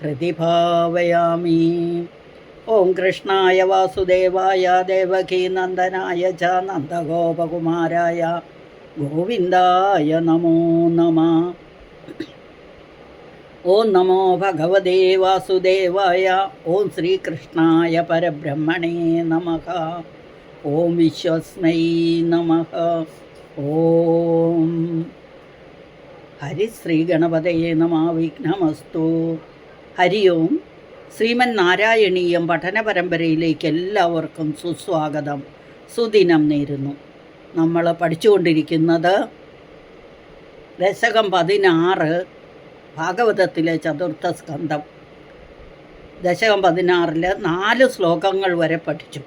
ഹൃദി ഭാവയാമി ഓം കൃഷ്ണായ വാസുദേവായ ദേവകീ നന്ദനായ ച നന്ദഗോപകുമാരായ ഗോവിന്ദായ നമോ നമ. ഓം നമോ ഭഗവതേ വാസുദേവായ ഓം ശ്രീകൃഷ്ണായ പരബ്രഹ്മണേ നമ. ഓം വിശ്വസ്മൈ നമ. ഓം ഹരിശ്രീ ഗണപതയെ നമ. വിഘ്നമസ്തു. ഹരി ഓം ശ്രീമൻ നാരായണീയം പഠന പരമ്പരയിലേക്ക് എല്ലാവർക്കും സുസ്വാഗതം. സുദിനം നേരുന്നു. നമ്മൾ പഠിച്ചുകൊണ്ടിരിക്കുന്നത് ദശകം പതിനാറ് ഭാഗവതത്തിലെ ചതുർത്ഥ സ്കന്ധം. ദശകം പതിനാറിൽ നാല് ശ്ലോകങ്ങൾ വരെ പഠിച്ചു.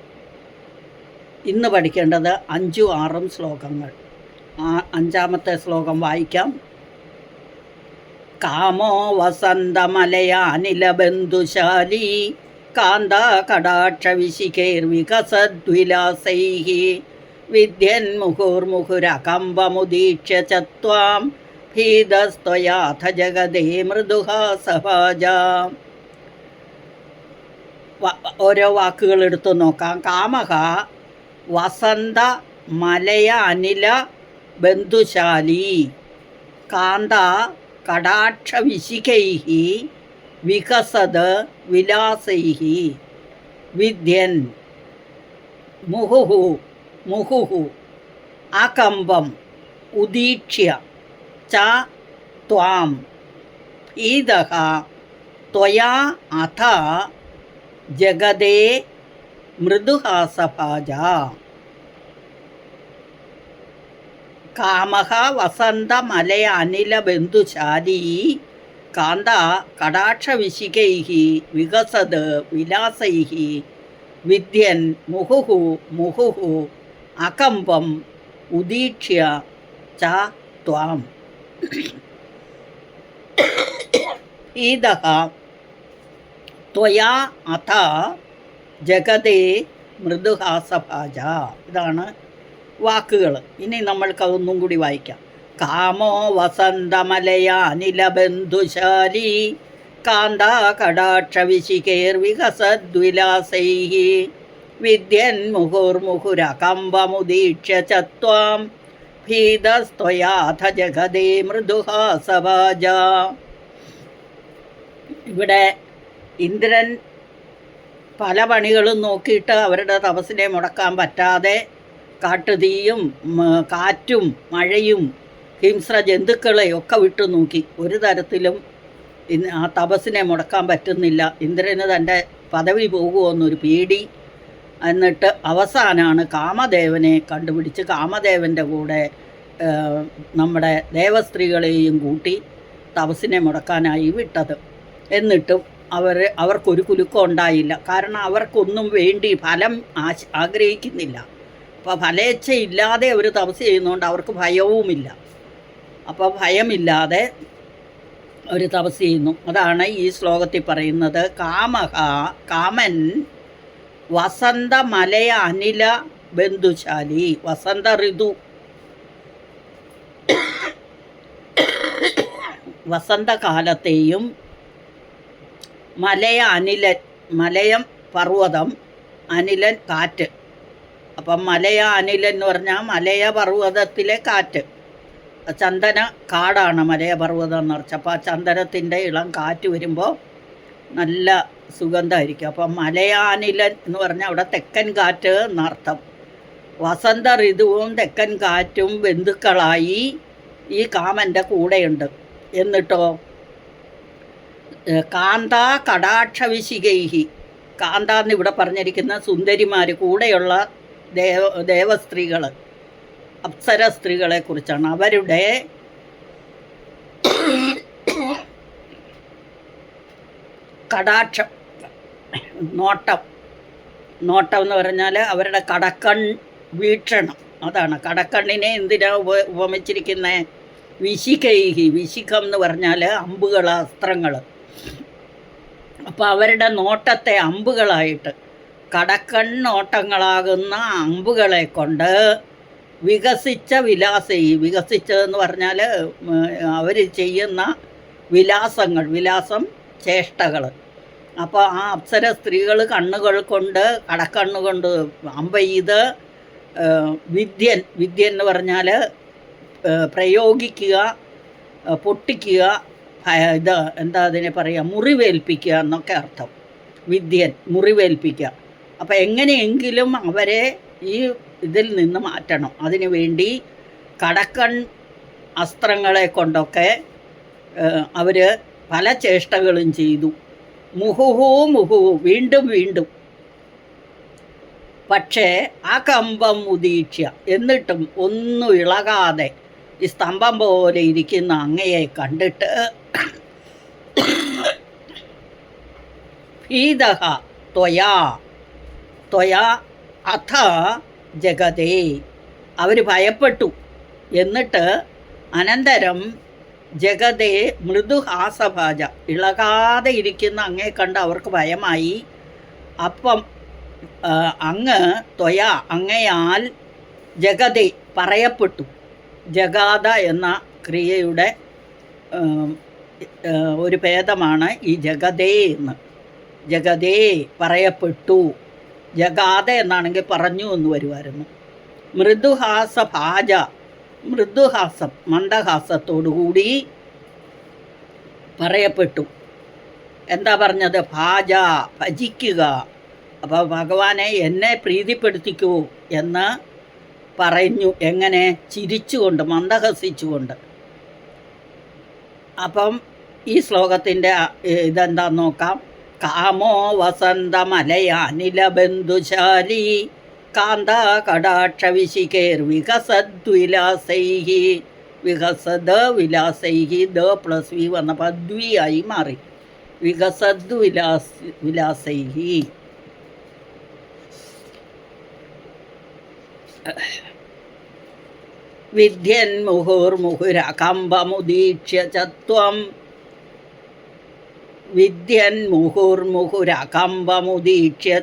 ഇന്ന് പഠിക്കേണ്ടത് അഞ്ചും ആറും ശ്ലോകങ്ങൾ. അഞ്ചാമത്തെ ശ്ലോകം വായിക്കാം. കാമോ വസന്തമലയാനിലബന്ധുശാലീ കാന്താകടാക്ഷവിശിഖൈർവികസദ്വിലാസൈः വിദ്യന്മുഹുർമുഹുരകമ്പമുദീക്ഷ്യ ച त्वां ഭീതസ്ത്വയാഥ ജഗതേ മൃദുഹാസഭാജ ഓരോ വാക്കുകൾ എടുത്തു നോക്കാം. കാമക വസന്ത മലയ അനില ബന്ധുശാലി കാന്ത കടാക്ഷവിശിഖൈ വികസത് വിലാസൈ വിദ്യൻ മുഹുഹു മുഹുഹു അകമ്പം ഉദീക്ഷ്യ ച ത്വാം ഭീതഃ ത്വയാ അഥ जगदे മൃദുഹാസഭാജ. കാമഹ വസന്തമലയ അനില ബന്ധുശാലീ കാന്ത കടാക്ഷവിശികൈ വികസത് വിലാസൈ വിദ്യൻ മുഹുഹു മുഹുഹു അകമ്പം ഉദീക്ഷ്യ ച ത്വാം. ഈതഃ ത്വയാ അഥ ജഗതേ മൃദുഹാസഭാജ. ഇതാണ് വാക്കുകൾ ഇനി നമ്മൾക്ക് അതൊന്നും കൂടി വായിക്കാം. കാമോ വസന്തമലയാനിലബന്ധുശാലി കാന്താകടാക്ഷവിശികേർവികസദ്വിലാസൈ കാന്താ കടാക്ഷവിശിഖേർവികസദ്വിലാസൈ വിദ്യൻ മുഹുർമുഹുരകമ്പമുദീക്ഷ്യ ച ത്വാം ഭീതസ്ത്വയാഥ ജഗതേ മൃദുഹാസഭാജ ഇവിടെ ഇന്ദ്രൻ പല പണികളും നോക്കിയിട്ട് അവരുടെ തപസ്സിനെ മുടക്കാൻ പറ്റാതെ കാട്ടുതീയും കാറ്റും മഴയും ഹിംസ്ര ജന്തുക്കളെ ഒക്കെ വിട്ടു നോക്കി. ഒരു തരത്തിലും ഇന്ന് ആ തപസ്സിനെ മുടക്കാൻ പറ്റുന്നില്ല. ഇന്ദ്രന് തന്റെ പദവി പോകുമെന്നൊരു പേടി. എന്നിട്ട് അവസാനമാണ് കാമദേവനെ കണ്ടുപിടിച്ച് കാമദേവന്റെ കൂടെ നമ്മുടെ ദേവസ്ത്രീകളെയും കൂട്ടി തപസ്സിനെ മുടക്കാനായി വിട്ടത്. എന്നിട്ടും അവർ അവർക്കൊരു കുലുക്കം ഉണ്ടായില്ല. കാരണം അവർക്കൊന്നും വേണ്ടി ഫലം ആശ ആഗ്രഹിക്കുന്നില്ല. ഫലേച്ഛയില്ലാതെ അവർ തപസ് ചെയ്യുന്നതുകൊണ്ട് അവർക്ക് ഭയവുമില്ല. അപ്പോൾ ഭയമില്ലാതെ അവർ തപസ് ചെയ്യുന്നു. അതാണ് ഈ ശ്ലോകത്തിൽ പറയുന്നത് കാമഹ കാമൻ വസന്തമലയ അനില ബന്ധുശാലി. വസന്ത ഋതു. വസന്തകാലത്തെയും മലയ അനിലൻ മലയം പർവതം അനിലൻ കാറ്റ്. അപ്പം മലയ അനിൽ എന്ന് പറഞ്ഞാൽ മലയ പർവതത്തിലെ കാറ്റ്. ചന്ദന കാടാണ് മലയ പർവതം എന്ന് പറഞ്ഞാൽ അപ്പോൾ ആ ചന്ദനത്തിന്റെ ഇളം കാറ്റ് വരുമ്പോൾ നല്ല സുഗന്ധമായിരിക്കും അപ്പം മലയാനിലൻ എന്ന് പറഞ്ഞാൽ അവിടെ തെക്കൻ കാറ്റ് എന്നർത്ഥം വസന്ത ഋതുവും തെക്കൻ കാറ്റും ബന്ധുക്കളായി ഈ കാമന്റെ കൂടെയുണ്ട്. എന്നിട്ടോ? കാന്ത കടാക്ഷവിശികൈഹി. കാന്ത എന്ന് ഇവിടെ പറഞ്ഞിരിക്കുന്ന സുന്ദരിമാർ കൂടെയുള്ള ദേവ ദേവസ്ത്രീകൾ അപ്സര സ്ത്രീകളെ കുറിച്ചാണ്. അവരുടെ കടാക്ഷം നോട്ടം നോട്ടം എന്ന് പറഞ്ഞാൽ അവരുടെ കടക്കൺ വീക്ഷണം. അതാണ്. കടക്കണ്ണിനെ എന്തിനാ ഉപ ഉപമിച്ചിരിക്കുന്നത് വിശിഖി വിശിഖം എന്ന് പറഞ്ഞാൽ അമ്പുകൾ അസ്ത്രങ്ങൾ അപ്പോൾ അവരുടെ നോട്ടത്തെ അമ്പുകളായിട്ട് കടക്കണ്ണോട്ടങ്ങളാകുന്ന അമ്പുകളെ കൊണ്ട് വികസിച്ച വിലാസി വികസിച്ചതെന്ന് പറഞ്ഞാൽ അവർ ചെയ്യുന്ന വിലാസങ്ങൾ വിലാസം ചേഷ്ടകൾ അപ്പോൾ ആ അപ്സര സ്ത്രീകൾ കണ്ണുകൾ കൊണ്ട് കടക്കണ്ണ് കൊണ്ട് അമ്പ ചെയ്ത് ഏഹ്, വിദ്യൻ വിദ്യൻ എന്ന് പറഞ്ഞാൽ പ്രയോഗിക്കുക പൊട്ടിക്കുക ഇത് എന്താ അതിനെ പറയുക മുറിവേൽപ്പിക്കുക എന്നൊക്കെ അർത്ഥം. വിദ്യൻ മുറിവേൽപ്പിക്കുക. അപ്പം എങ്ങനെയെങ്കിലും അവരെ ഈ ഇതിൽ നിന്ന് മാറ്റണം. അതിനു വേണ്ടി കടക്കൺ അസ്ത്രങ്ങളെ കൊണ്ടൊക്കെ അവർ പല ചേഷ്ടകളും ചെയ്തു. മുഹുഹു മുഹുഹു വീണ്ടും വീണ്ടും. പക്ഷേ ആ കമ്പം ഉദീക്ഷ എന്നിട്ടും ഒന്നും ഇളകാതെ ഈ സ്തംഭം പോലെ ഇരിക്കുന്ന അങ്ങയെ കണ്ടിട്ട് ഭീതഹ ത്വയാ ത്വയാ അഥ ജഗതേ. അവർ ഭയപ്പെട്ടു. എന്നിട്ട് അനന്തരം ജഗതേ മൃദുഹാസഭാജ ഇളകാതെ ഇരിക്കുന്ന അങ്ങേ കണ്ട് അവർക്ക് ഭയമായി. അപ്പം അങ്ങ് ത്വയ അങ്ങയാൽ ജഗതേ പറയപ്പെട്ടു. ജഗാത എന്ന ക്രിയയുടെ ഒരു ഭേദമാണ് ഈ ജഗതേ എന്ന് ജഗതേ പറയപ്പെട്ടു. ജഗാത എന്നാണെങ്കിൽ പറഞ്ഞു എന്ന് വരുമായിരുന്നു. മൃദുഹാസ ഭാജ മൃദുഹാസം മന്ദഹാസത്തോടുകൂടി പറയപ്പെട്ടു. എന്താ പറഞ്ഞത്? ഭാജ ഭജിക്കുക. അപ്പോൾ ഭഗവാനെ എന്നെ പ്രീതിപ്പെടുത്തിക്കൂ എന്ന് പറഞ്ഞു. എങ്ങനെ? ചിരിച്ചുകൊണ്ട് മന്ദഹസിച്ചുകൊണ്ട്. അപ്പം ഈ ശ്ലോകത്തിന്റെ ഇതെന്താന്ന് നോക്കാം? കാമോ വസന്തമലയാനിലബന്ധുശാലി. കാന്ത കടാക്ഷ വിശികേർ വികസദ വിലാസൈ ദ പ്ലസ് വി വന്നപ്പോൾ ദ്വിയായി മാറി. വികസദ് വിലാസ് വിലാസൈ വിദ്യൻ മുഹുർമുഹുരകമ്പമുദീക്ഷ്യ ച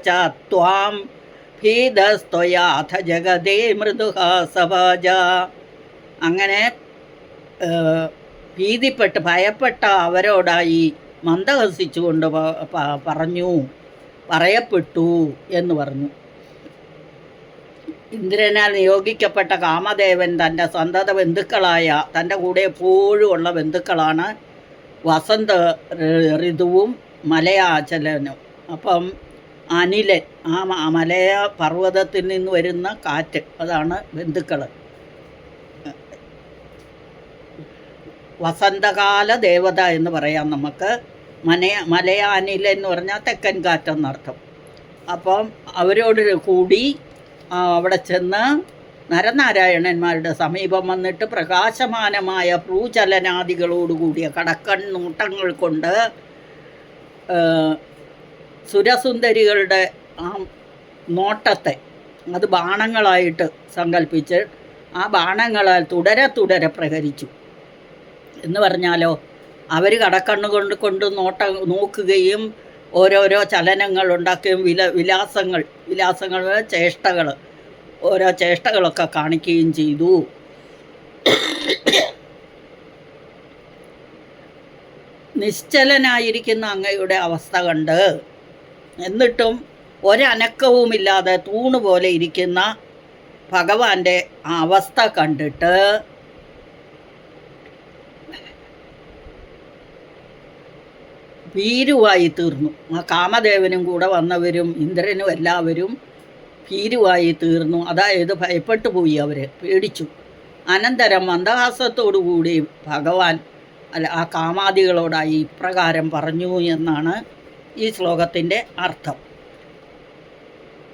ച ത്വാം ഭീതസ്ത്വയാഥ ജഗതേ മൃദുഹാസഭാജ അങ്ങനെ ഭീതിപ്പെട്ട് ഭയപ്പെട്ട അവരോടായി മന്ദഹസിച്ചുകൊണ്ട് പറഞ്ഞു പറയപ്പെട്ടു എന്ന് പറഞ്ഞു. ഇന്ദ്രനാൽ നിയോഗിക്കപ്പെട്ട കാമദേവൻ തന്റെ സന്തത ബന്ധുക്കളായ തന്റെ കൂടെ എപ്പോഴും ഉള്ള ബന്ധുക്കളാണ് വസന്ത ഋതുവും മലയാചലനും. അപ്പം അനിലൻ ആ മലയ പർവതത്തിൽ നിന്ന് വരുന്ന കാറ്റ് അതാണ് ബന്ധുക്കൾ വസന്തകാല ദേവത എന്ന് പറയാം നമുക്ക്. മനയ അനില എന്ന് പറഞ്ഞാൽ തെക്കൻ കാറ്റെന്നർത്ഥം. അപ്പം അവരോട് കൂടി അവിടെ ചെന്ന് നരനാരായണന്മാരുടെ സമീപം വന്നിട്ട് പ്രകാശമാനമായ ഭ്രൂചലനാദികളോടുകൂടിയ കടക്കൺ നോട്ടങ്ങൾ കൊണ്ട് സുരസുന്ദരികളുടെ ആ നോട്ടത്തെ അത് ബാണങ്ങളായിട്ട് സങ്കല്പിച്ച് ആ ബാണങ്ങളാൽ തുടരെ തുടരെ പ്രഹരിച്ചു. എന്ന് പറഞ്ഞാലോ അവർ കടക്കണ്ണ് കൊണ്ട് കൊണ്ട് നോട്ട നോക്കുകയും ഓരോരോ ചലനങ്ങൾ ഉണ്ടാക്കുകയും വില വിലാസങ്ങൾ വിലാസങ്ങൾ ചേഷ്ടകൾ ഓരോ ചേഷ്ടകളൊക്കെ കാണിക്കുകയും ചെയ്തു. നിശ്ചലനായിരിക്കുന്ന അങ്ങയുടെ അവസ്ഥ കണ്ട് എന്നിട്ടും ഒരനക്കവുമില്ലാതെ തൂണുപോലെ ഇരിക്കുന്ന ഭഗവാന്റെ അവസ്ഥ കണ്ടിട്ട് ഭീരുവായി തീർന്നു. ആ കാമദേവനും കൂടെ വന്നവരും ഇന്ദ്രനും എല്ലാവരും ഭീരുവായി തീർന്നു. അതായത് ഭയപ്പെട്ടു പോയി അവർ പേടിച്ചു. അനന്തരം മന്ദഹാസത്തോടുകൂടി ഭഗവാൻ അല്ല ആ കാമാദികളോടായി ഇപ്രകാരം പറഞ്ഞു എന്നാണ് ഈ ശ്ലോകത്തിന്റെ അർത്ഥം.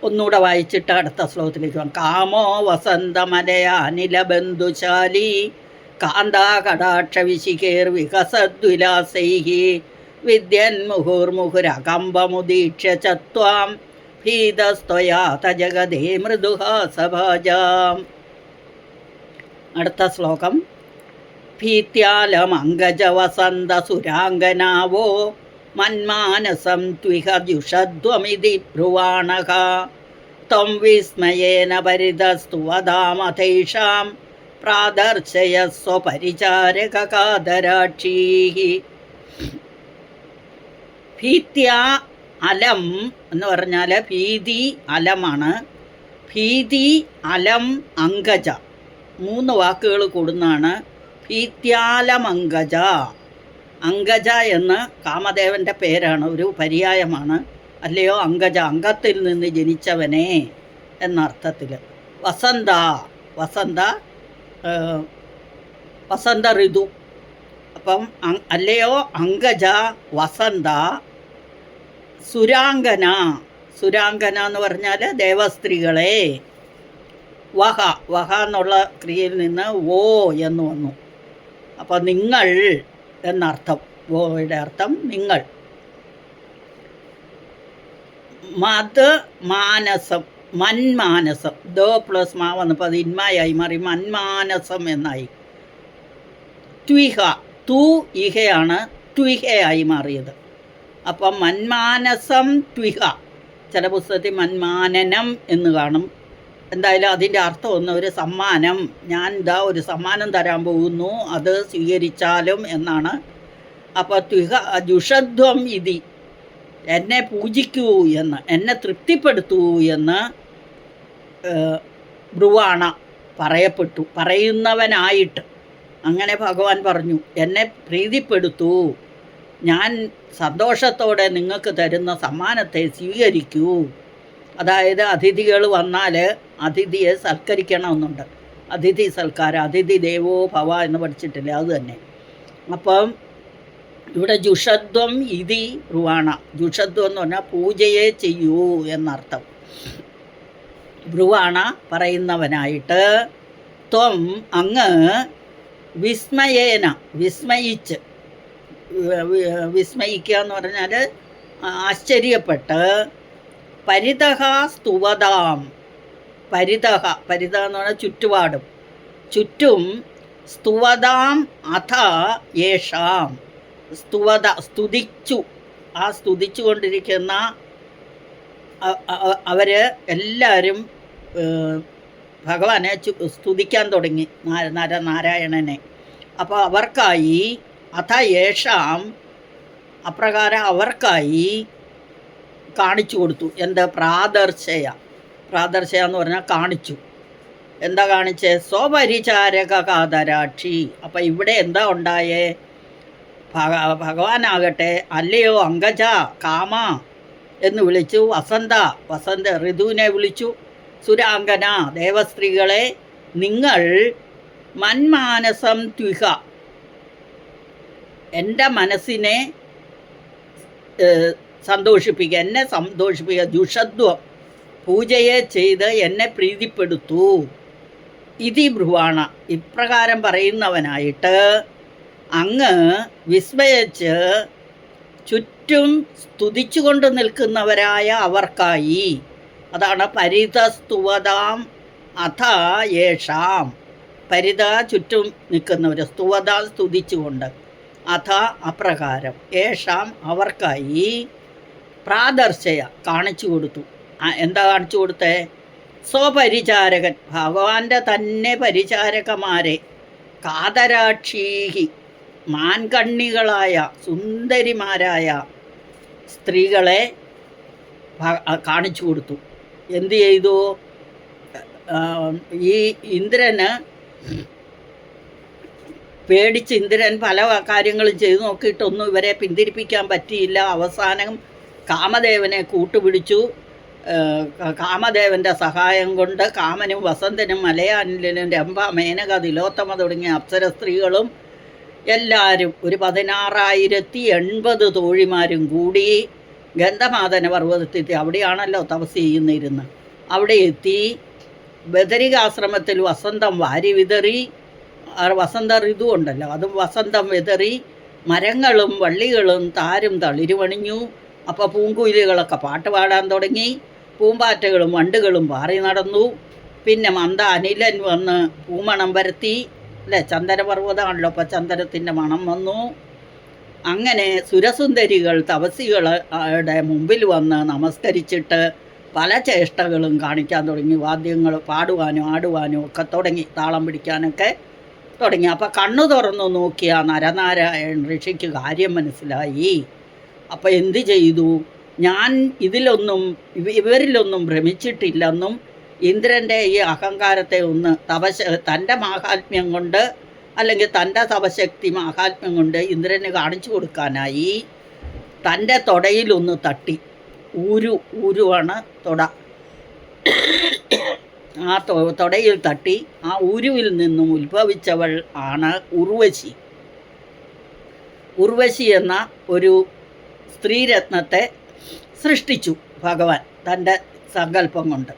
ഒന്നുകൂടെ വായിച്ചിട്ട് അടുത്ത ശ്ലോകത്തിലേക്ക് പോകാം. കാമോ വസന്തമലയ അനിലബന്ധുശാലി കാന്താ കടാക്ഷ വിശികേർ വികസദ്വിലാസൈ വിദ്യൻ മുഹുർമുഹുരകമ്പമുദീക്ഷ്യ ച ത്വാം ഭീതസ്ത്വയാത ജഗതേ മൃദുഹാസഭാജാം. അടുത്ത ശ്ലോകം. ഭീത്യാലമംഗജവസന്തസുരാംഗനാവോ മന്മാനസം ത്വിഹ ജുഷധ്വമിതി ബ്രുവാണക. ത്വം വിസ്മയേന പരിതസ്തു വധാമതൈഷാം പ്രാദർശയ സ്വപരിചാരകാദരാക്ഷീः ഭീത്യ അലം എന്ന് പറഞ്ഞാൽ ഭീതി അലമാണ്. ഭീതി അലം അങ്കജ മൂന്ന് വാക്കുകൾ കൂടുന്നതാണ്. ഭീത്യാലമങ്കജ അങ്കജ എന്ന് കാമദേവന്റെ പേരാണ് ഒരു പര്യായമാണ്. അല്ലയോ അങ്കജ അങ്കത്തിൽ നിന്ന് ജനിച്ചവനെ എന്നർത്ഥത്തിൽ വസന്ത വസന്ത വസന്ത ഋതു. അപ്പം അല്ലയോ അങ്കജ വസന്ത സുരാംഗന സുരാങ്കന എന്ന് പറഞ്ഞാൽ ദേവസ്ത്രീകളെ. വഹ. വഹ എന്നുള്ള ക്രിയയിൽ നിന്ന് ഓ എന്ന് വന്നു. അപ്പോൾ നിങ്ങൾ എന്നർത്ഥം. ഓയുടെ അർത്ഥം നിങ്ങൾ. മത് മാനസം. മന്മാനസം ദ പ്ലസ് മാ വന്നപ്പോൾ അത് ഇന്മായായി മാറി. മന്മാനസം എന്നായി. ത്വിഹ. തു ഇഹയാണ് ത്വിഹയായി മാറിയത്. അപ്പം മന്മാനസം ത്വിഹ. ചില പുസ്തകത്തിൽ മന്മാനനം എന്ന് കാണും. എന്തായാലും അതിന്റെ അർത്ഥം ഒന്ന് ഒരു സമ്മാനം. ഞാൻ ഇതാ ഒരു സമ്മാനം തരാൻ പോകുന്നു അത് സ്വീകരിച്ചാലും എന്നാണ്. അപ്പോൾ ത്വിഹ ജുഷധ്വം ഇതി. എന്നെ പൂജിക്കൂ എന്ന് എന്നെ തൃപ്തിപ്പെടുത്തൂ എന്ന് ബ്രുവാണ പറയപ്പെട്ടു. പറയുന്നവനായിട്ട്. അങ്ങനെ ഭഗവാൻ പറഞ്ഞു എന്നെ പ്രീതിപ്പെടുത്തൂ. ഞാൻ സന്തോഷത്തോടെ നിങ്ങൾക്ക് തരുന്ന സമ്മാനത്തെ സ്വീകരിക്കൂ. അതായത് അതിഥികൾ വന്നാൽ അതിഥിയെ സൽക്കരിക്കണമെന്നുണ്ട്. അതിഥി സൽക്കാരം അതിഥി ദേവോ ഭവ എന്ന് പഠിച്ചിട്ടില്ല അത് തന്നെ. അപ്പം ഇവിടെ ജുഷത്വം ഇതി ബ്രുവാണ ജുഷത്വം എന്ന് പറഞ്ഞാൽ പൂജയെ ചെയ്യൂ എന്നർത്ഥം. ബ്രുവാണ പറയുന്നവനായിട്ട് ത്വം അങ്ങ് വിസ്മയേന വിസ്മയിച്ച്. വിസ്മയിക്കുക എന്ന് പറഞ്ഞാൽ ആശ്ചര്യപ്പെട്ട്. പരിതഹ സ്തുവതാം. പരിതഹ പരിത എന്ന് പറഞ്ഞാൽ ചുറ്റുപാടും. ചുറ്റും സ്തുവതാം അഥ യേഷാം. സ്തുവത സ്തുതിച്ചു. ആ സ്തുതിച്ചു കൊണ്ടിരിക്കുന്ന അ- അ- എല്ലാവരും ഭഗവാനെ സ്തുതിക്കാൻ തുടങ്ങി നാ- നര നാരായണനെ. അപ്പോൾ അവർക്കായി അഥ യേഷാം അപ്രകാരം അവർക്കായി കാണിച്ചു കൊടുത്തു. എന്താ? പ്രാദർശയ. പ്രാദർശയ എന്ന് പറഞ്ഞാൽ കാണിച്ചു. എന്താ കാണിച്ചേ? സ്വപരിചാരക കാതരാക്ഷി അപ്പം ഇവിടെ എന്താ ഉണ്ടായേ? ഭഗ ഭഗവാനാകട്ടെ അല്ലയോ അങ്കജ കാമ എന്ന് വിളിച്ചു. വസന്ത വസന്ത ഋതുവിനെ വിളിച്ചു. സുരാംഗന ദേവസ്ത്രീകളെ നിങ്ങൾ മന്മാനസം ത്വിഹ. എന്റെ മനസ്സിനെ സന്തോഷിപ്പിക്കുക എന്നെ സന്തോഷിപ്പിക്കുക ദുഷത്വം പൂജയെ ചെയ്ത് എന്നെ പ്രീതിപ്പെടുത്തു. ഇതി ബ്രുവാണ ഇപ്രകാരം പറയുന്നവനായിട്ട് അങ്ങ് വിസ്മയിച്ച് ചുറ്റും സ്തുതിച്ചുകൊണ്ട് നിൽക്കുന്നവരായ അവർക്കായി. അതാണ് പരിതസ്തുവതാം അഥ യേഷാം. പരിത ചുറ്റും നിൽക്കുന്നവർ സ്തുവത സ്തുതിച്ചുകൊണ്ട്. അഥ അപ്രകാരം. യേഷാം അവർക്കായി പ്രാദർശയ കാണിച്ചു കൊടുത്തു. എന്താ കാണിച്ചു കൊടുത്തേ? സ്വപരിചാരകൻ ഭഗവാന്റെ തന്നെ പരിചാരകമാരെ കാതരാക്ഷീഹി മാൻകണ്ണികളായ സുന്ദരിമാരായ സ്ത്രീകളെ കാണിച്ചു കൊടുത്തു. എന്തു ചെയ്തു? ഈ ഇന്ദ്രന് പേടിച്ച് ഇന്ദ്രൻ പല കാര്യങ്ങളും ചെയ്തു നോക്കിയിട്ടൊന്നും ഇവരെ പിന്തിരിപ്പിക്കാൻ പറ്റിയില്ല. അവസാനം കാമദേവനെ കൂട്ടുപിടിച്ചു. കാമദേവന്റെ സഹായം കൊണ്ട് കാമനും വസന്തനും മലയാനിലും രംഭ മേനക തിലോത്തമ തുടങ്ങിയ അപ്സര സ്ത്രീകളും എല്ലാവരും ഒരു പതിനാറായിരത്തി എൺപത് തോഴിമാരും കൂടി ഗന്ധമാതന പർവതത്തിൽ അവിടെയാണല്ലോ തപസ് ചെയ്യുന്നിരുന്ന് അവിടെ എത്തി. ബദരികാശ്രമത്തിൽ വസന്തം വാരി വിതറി. വസന്ത ഋതു ഉണ്ടല്ലോ. അത് വസന്തം വിതറി മരങ്ങളും വള്ളികളും താരും തളിരുവണിഞ്ഞു. അപ്പോൾ പൂങ്കുയിലുകളൊക്കെ പാട്ട് പാടാൻ തുടങ്ങി. പൂമ്പാറ്റകളും വണ്ടുകളും പാറി നടന്നു. പിന്നെ മന്ദ അനിലൻ വന്ന് പൂമണം വരുത്തി അല്ലേ? ചന്ദനപർവതമാണല്ലോ അപ്പോൾ ചന്ദനത്തിന്റെ മണം വന്നു. അങ്ങനെ സുരസുന്ദരികൾ തപസികളുടെ മുമ്പിൽ വന്ന് നമസ്കരിച്ചിട്ട് പല ചേഷ്ടകളും കാണിക്കാൻ തുടങ്ങി. വാദ്യങ്ങൾ പാടുവാനും ആടുവാനും ഒക്കെ തുടങ്ങി. താളം പിടിക്കാനൊക്കെ. തുടങ്ങി. അപ്പം കണ്ണു തുറന്നു നോക്കിയ നരനാരായൺ ഋഷിക്ക് കാര്യം മനസ്സിലായി. അപ്പം എന്ത് ചെയ്തു? ഞാൻ ഇതിലൊന്നും ഇവരിലൊന്നും ഭ്രമിച്ചിട്ടില്ലെന്നും ഇന്ദ്രന്റെ ഈ അഹങ്കാരത്തെ ഒന്ന് തപശ തന്റെ മാഹാത്മ്യം കൊണ്ട് അല്ലെങ്കിൽ തന്റെ തപശക്തി മാഹാത്മ്യം കൊണ്ട് ഇന്ദ്രനെ കാണിച്ചു കൊടുക്കാനായി തന്റെ തൊടയിലൊന്ന് തട്ടി. ഊരു ഊരുവാണ് തൊട. ആ തൊടയിൽ തട്ടി ആ ഉരുവിൽ നിന്നും ഉത്ഭവിച്ചവൾ ആണ് ഉർവശി. ഉർവശി എന്ന ഒരു സ്ത്രീരത്നത്തെ സൃഷ്ടിച്ചു ഭഗവാൻ തന്റെ സങ്കല്പം കൊണ്ട്.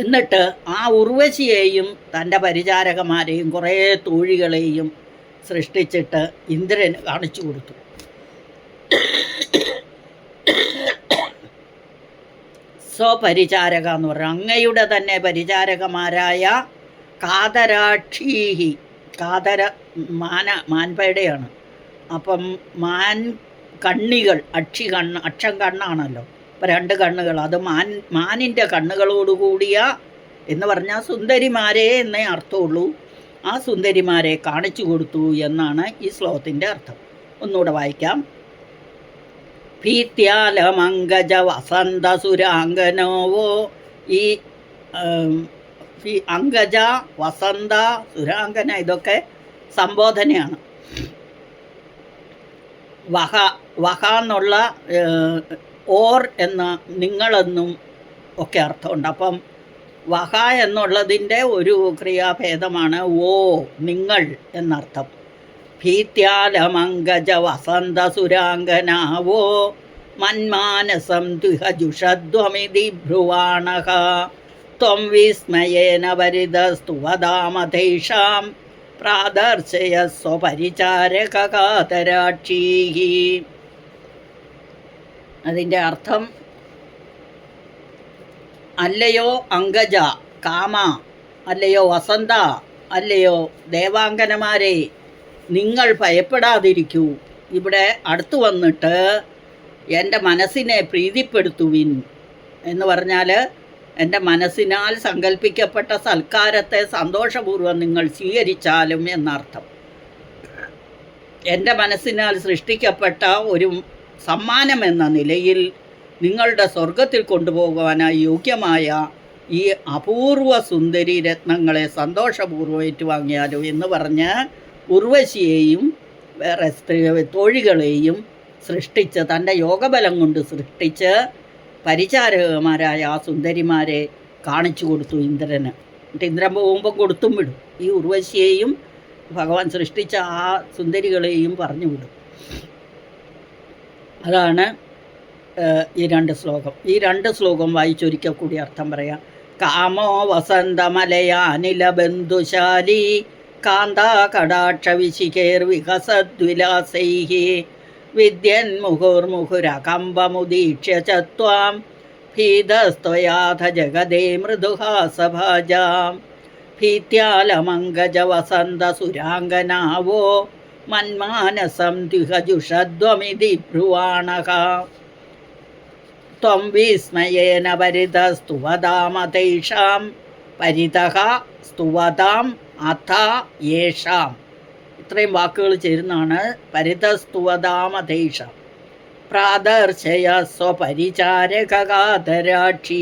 എന്നിട്ട് ആ ഉർവശിയെയും തന്റെ പരിചാരകന്മാരെയും കുറേ തോഴികളെയും സൃഷ്ടിച്ചിട്ട് ഇന്ദ്രന് കാണിച്ചു കൊടുത്തു. സ്വപരിചാരക എന്ന് പറഞ്ഞു. അങ്ങയുടെ തന്നെ പരിചാരകമാരായ കാതരാക്ഷീഹി. കാതര മാന മാൻപേടയാണ് അപ്പം മാൻ കണ്ണികൾ അക്ഷി കണ്ണ് അക്ഷം കണ്ണാണല്ലോ. അപ്പം രണ്ട് കണ്ണുകൾ. അത് മാൻ മാനിന്റെ കണ്ണുകളോടുകൂടിയ എന്ന് പറഞ്ഞാൽ സുന്ദരിമാരെ എന്നേ അർത്ഥമുള്ളൂ. ആ സുന്ദരിമാരെ കാണിച്ചു കൊടുത്തു എന്നാണ് ഈ ശ്ലോകത്തിന്റെ അർത്ഥം. ഒന്നുകൂടെ വായിക്കാം. ഭീത്യാലമങ്കജ വസന്ത സുരാംഗനോവോ ഈ അംഗജ വസന്ത സുരാംഗന ഇതൊക്കെ സംബോധനയാണ്. വഹ വഹ എന്നുള്ള ഓർ എന്ന നിങ്ങളെന്നും ഒക്കെ അർത്ഥമുണ്ട്. അപ്പം വഹ എന്നുള്ളതിന്റെ ഒരു ക്രിയാഭേദമാണ് ഓ നിങ്ങൾ എന്നർത്ഥം. ഭീത്യാലമങ്കജ വസന്ത സുരാംഗനാവോ മന്മാനസം ദുഹജുഷധ്വമിതി ഭ്രുവാണഃ ത്വം വിസ്മയേന വരിതസ്തുവദാമതേഷാം പ്രാദർശയ സ്വപരിചാരകാതരാക്ഷീ അതിന്റെ അർത്ഥം അല്ലയോ അങ്കജ കാമ അല്ലയോ വസന്ത അല്ലയോ ദേവാംഗനമാരെ നിങ്ങൾ ഭയപ്പെടാതിരിക്കൂ. ഇവിടെ അടുത്തു വന്നിട്ട് എന്റെ മനസ്സിനെ പ്രീതിപ്പെടുത്തുവിൻ എന്ന് പറഞ്ഞാൽ എന്റെ മനസ്സിനാൽ സങ്കല്പിക്കപ്പെട്ട സൽക്കാരത്തെ സന്തോഷപൂർവം നിങ്ങൾ സ്വീകരിച്ചാലും എന്നർത്ഥം. എന്റെ മനസ്സിനാൽ സൃഷ്ടിക്കപ്പെട്ട ഒരു സമ്മാനം എന്ന നിലയിൽ നിങ്ങളുടെ സ്വർഗത്തിൽ കൊണ്ടുപോകുവാനായി യോഗ്യമായ ഈ അപൂർവ സുന്ദരി രത്നങ്ങളെ സന്തോഷപൂർവം ഏറ്റുവാങ്ങിയാലോ എന്ന് പറഞ്ഞ് ഉർവശിയെയും വേറെ സ്ത്രീ തോഴികളെയും സൃഷ്ടിച്ച് തന്റെ യോഗബലം കൊണ്ട് സൃഷ്ടിച്ച് പരിചാരകന്മാരായ ആ സുന്ദരിമാരെ കാണിച്ചു കൊടുത്തു ഇന്ദ്രന്. എന്നിട്ട് ഇന്ദ്രൻ പോകുമ്പോൾ കൊടുത്തും വിടും. ഈ ഉർവശിയെയും ഭഗവാൻ സൃഷ്ടിച്ച ആ സുന്ദരികളെയും പറഞ്ഞു വിടും. അതാണ് ഈ രണ്ട് ശ്ലോകം. ഈ രണ്ട് ശ്ലോകം വായിച്ചൊരിക്കൽ കൂടി അർത്ഥം പറയാം. കാമോ വസന്തമലയാനില ബന്ധുശാലി കാന്താ കടാക്ഷ വിശികേർ വികസദ്വിലാസൈ വിദ്യൻ മുഹുർമുഹുരകമ്പമുദീക്ഷ്യ ച ത്വാം. ഭീതസ്ത്വയാഥ ജഗദേ മൃദുഹാസഭാജാം ഭീത്യാലമങ്കജ വസന്ത സുരാംഗനാവോ മന്മാനസം परितः ഭ്രുവാണഃ അഥ യേഷാം. ഇത്രയും വാക്കുകൾ ചേരുന്നതാണ് പരിതസ്തുവതാമതേഷ തൈഷാം പ്രാദർശയ സ്വപരിചാരകാതരാക്ഷീ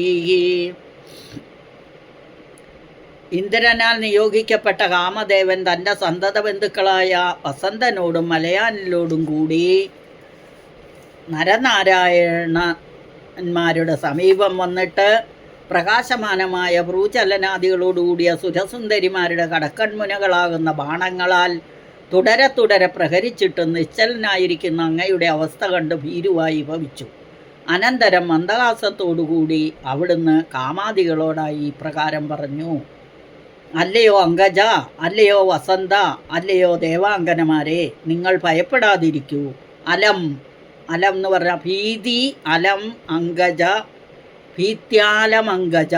ഇന്ദ്രനാൽ നിയോഗിക്കപ്പെട്ട കാമദേവൻ തന്റെ സന്തത ബന്ധുക്കളായ വസന്തനോടും മലയാനിലോടും കൂടി നരനാരായണന്മാരുടെ സമീപം വന്നിട്ട് പ്രകാശമാനമായ ഭ്രൂചലനാദികളോടുകൂടിയ സുരസുന്ദരിമാരുടെ കടക്കൺമുനകളാകുന്ന ബാണങ്ങളാൽ തുടരെ തുടരെ പ്രഹരിച്ചിട്ട് നിശ്ചലനായിരിക്കുന്ന അങ്ങയുടെ അവസ്ഥ കണ്ട് ഭീരുവായി ഭവിച്ചു. അനന്തരം മന്ദഹാസത്തോടുകൂടി അവിടുന്ന് കാമാദികളോടായി ഇപ്രകാരം പറഞ്ഞു അല്ലയോ അങ്കജ അല്ലയോ വസന്ത അല്ലയോ ദേവാങ്കനമാരെ നിങ്ങൾ ഭയപ്പെടാതിരിക്കൂ. അലം അലം എന്ന് പറഞ്ഞാൽ ഭീതി അലം അങ്കജ ഭീത്യാലം അങ്കജ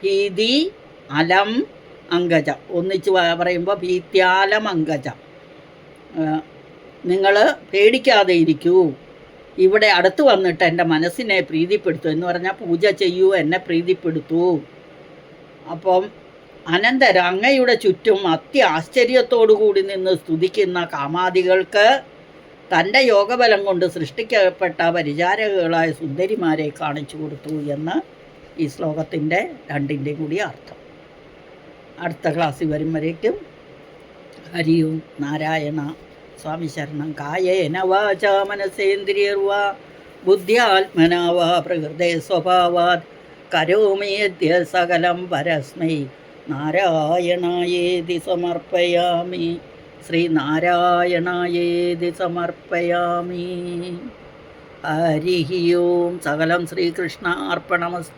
ഭീതി അലം അങ്കജ ഒന്നിച്ച് പറയുമ്പോൾ ഭീത്യാലമങ്കജ നിങ്ങൾ പേടിക്കാതെ ഇരിക്കൂ ഇവിടെ അടുത്ത് വന്നിട്ട് എന്റെ മനസ്സിനെ പ്രീതിപ്പെടുത്തു. എന്ന് പറഞ്ഞാൽ പൂജ ചെയ്യൂ എന്നെ പ്രീതിപ്പെടുത്തൂ. അപ്പം അനന്തരം അങ്ങയുടെ ചുറ്റും അത്യാശ്ചര്യത്തോടു കൂടി നിന്ന് സ്തുതിക്കുന്ന കാമാദികൾക്ക് തന്റെ യോഗബലം കൊണ്ട് സൃഷ്ടിക്കപ്പെട്ട പരിചാരകളായ സുന്ദരിമാരെ കാണിച്ചു കൊടുത്തു എന്ന് ഈ ശ്ലോകത്തിന്റെ രണ്ടിന്റെയും കൂടി അർത്ഥം. അടുത്ത ക്ലാസ്സിൽ വരും വരേക്കും. ഹരിയും നാരായണ സ്വാമി ശരണം. കായേന വാച മനസേന്ദ്രിയർവാ ബുദ്ധ്യാത്മനാ വാ പ്രകൃതേ സ്വഭാവാത് കരോമേദ്യ സകലം പരസ്മൈ നാരായണായേതി സമർപ്പയാമി. ശ്രീനാരായണായേതി സമർപ്പയാമി. ഹരി ഓം സകലം ശ്രീകൃഷ്ണ അർപ്പണമസ്തു